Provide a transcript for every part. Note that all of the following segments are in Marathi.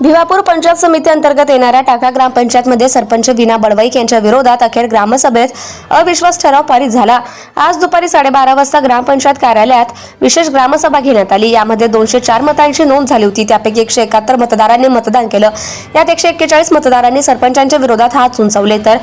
भिवापूर पंचायत समिती अंतर्गत येणाऱ्या टाका ग्रामपंचायतमध्ये सरपंच विना बळवाईक यांच्या विरोधात अखेर ग्रामसभेत अविश्वास ठराव पारित झाला. आज दुपारी साडेबारा वाजता ग्रामपंचायत कार्यालयात विशेष ग्रामसभा घेण्यात आली. यामध्ये दोनशे चार मतांची नोंद झाली होती. त्यापैकी एकशे एकाहत्तर मतदारांनी मतदान केलं. यात एकशे एक्केचाळीस मतदारांनी सरपंचांच्या विरोधात हात उंचावले. तर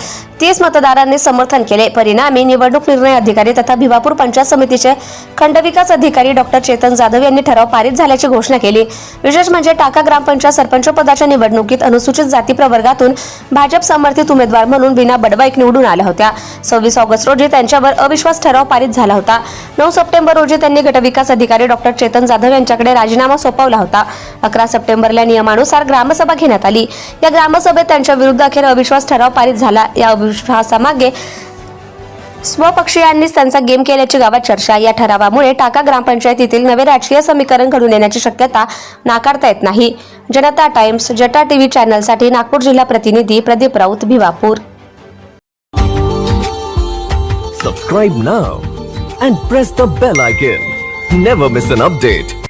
तीस मतदारांनी समर्थन केले. परिणामी निवडणूक निर्णय अधिकारी तथा भिवापूर पंचायत समितीचे खंडविकास अधिकारी डॉक्टर चेतन जाधव यांनी ठराव पारित झाल्याची घोषणा केली. विशेष म्हणजे टाका ग्रामपंचायत सरपंच पदाच्या निवडणुकीत अनुसूचित जाती प्रवर्गातून भाजप समर्थित उमेदवार म्हणून विना बडवाईक निवडून आल्या होत्या. सव्वीस ऑगस्ट रोजी त्यांच्यावर अविश्वास ठराव पारित झाला होता. नऊ सप्टेंबर रोजी त्यांनी गटविकास अधिकारी डॉक्टर चेतन जाधव यांच्याकडे राजीनामा सोपवला होता. अकरा सप्टेंबरला नियमानुसार ग्रामसभा घेण्यात आली. या ग्रामसभेत त्यांच्या विरुद्ध अखेर अविश्वास ठराव पारित झाला. या अविश्वासामागे स्वपक्षीयांनीच त्यांचा गेम केल्याची गावात चर्चा. या ठरावामुळे टाका ग्रामपंचायतीतील नवे राजकीय समीकरण घडून येण्याची शक्यता नाकारता येत नाही. जनता टाइम्स जटा टीव्ही चॅनलसाठी नागपूर जिल्हा प्रतिनिधी Pradeep Raut Bhiwapur. Subscribe now and press the bell icon. Never miss an update.